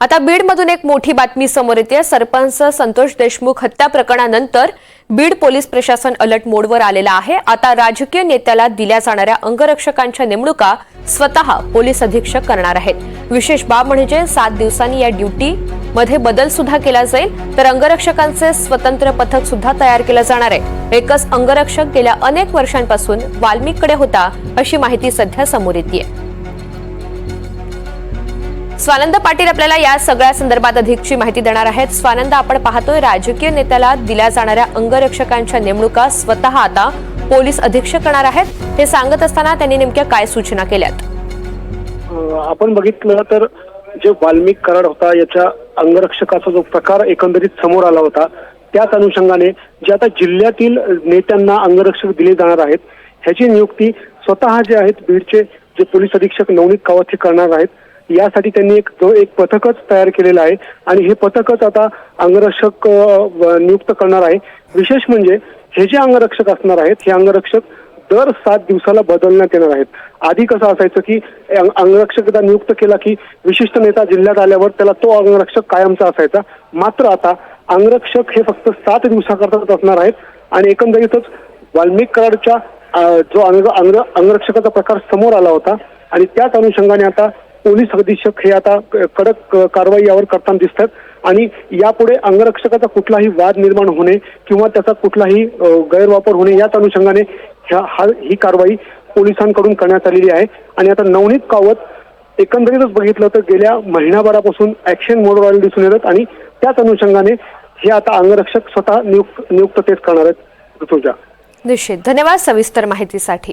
आता बीडमधून एक मोठी बातमी समोर येते. सरपंच संतोष देशमुख हत्या प्रकरणानंतर बीड पोलीस प्रशासन अलर्ट मोडवर आलेला आहे. आता राजकीय नेत्याला दिल्या जाणाऱ्या अंगरक्षकांच्या नेमणुका स्वतः पोलीस अधीक्षक करणार आहेत. विशेष बाब म्हणजे सात दिवसांनी या ड्युटी मध्ये बदल सुद्धा केला जाईल तर अंगरक्षकांचे स्वतंत्र पथक सुद्धा तयार केलं जाणार आहे. एकच अंगरक्षक गेल्या अनेक वर्षांपासून वाल्मिककडे होता अशी माहिती सध्या समोर येते स्वानंद पाटील आपल्याला या सगळ्या संदर्भात अधिकची माहिती देणार आहेत. स्वानंद आपण पाहतोय राजकीय नेत्याला दिल्या जाणाऱ्या अंगरक्षकांच्या नेमणुका स्वतः आता पोलीस अधीक्षक करणार आहेत. हे सांगत असताना त्यांनी नेमक्या काय सूचना केल्यात? आपण बघितलं तर जे वाल्मिक कराड होता याच्या अंगरक्षकाचा जो प्रकार एकंदरीत समोर आला होता त्याच अनुषंगाने जे आता जिल्ह्यातील नेत्यांना अंगरक्षक दिले जाणार आहेत ह्याची नियुक्ती स्वतः जे आहेत बीडचे जे पोलीस अधीक्षक नवनीत कावत हे करणार आहेत. यासाठी त्यांनी एक जो एक पथकच तयार केलेलं आहे. आणि हे पथकच आता अंगरक्षक नियुक्त करणार आहे. विशेष म्हणजे हे जे अंगरक्षक असणार आहेत हे अंगरक्षक दर सात दिवसाला बदलण्यात येणार आहेत. आधी कसं असायचं की अंग- अंगरक्षक एकदा नियुक्त केला की विशिष्ट नेता जिल्ह्यात आल्यावर त्याला तो अंगरक्षक कायमचा असायचा. मात्र आता अंगरक्षक हे फक्त सात दिवसाकरताच असणार आहेत. आणि एकंदरीतच वाल्मिक कराडच्या जो अंग अंगरक्षकाचा प्रकार समोर आला होता. आणि त्याच अनुषंगाने आता पोलीस अधीक्षक हे आता कडक कारवाई यावर करताना दिसतात. आणि यापुढे अंगरक्षकाचा कुठलाही वाद निर्माण होणे किंवा त्याचा कुठलाही गैरवापर होणे याच अनुषंगाने ह्या हा ही कारवाई पोलिसांकडून करण्यात आलेली आहे. आणि आता नवनीत कावत एकंदरीतच बघितलं तर गेल्या महिनाभरापासून ऍक्शन मोडवर आलेले दिसून येतात आणि त्याच अनुषंगाने हे आता अंगरक्षक स्वतः नियुक्त नियुक्त तेच करणार आहेत. ऋतुजा. निश्चित. धन्यवाद सविस्तर माहितीसाठी.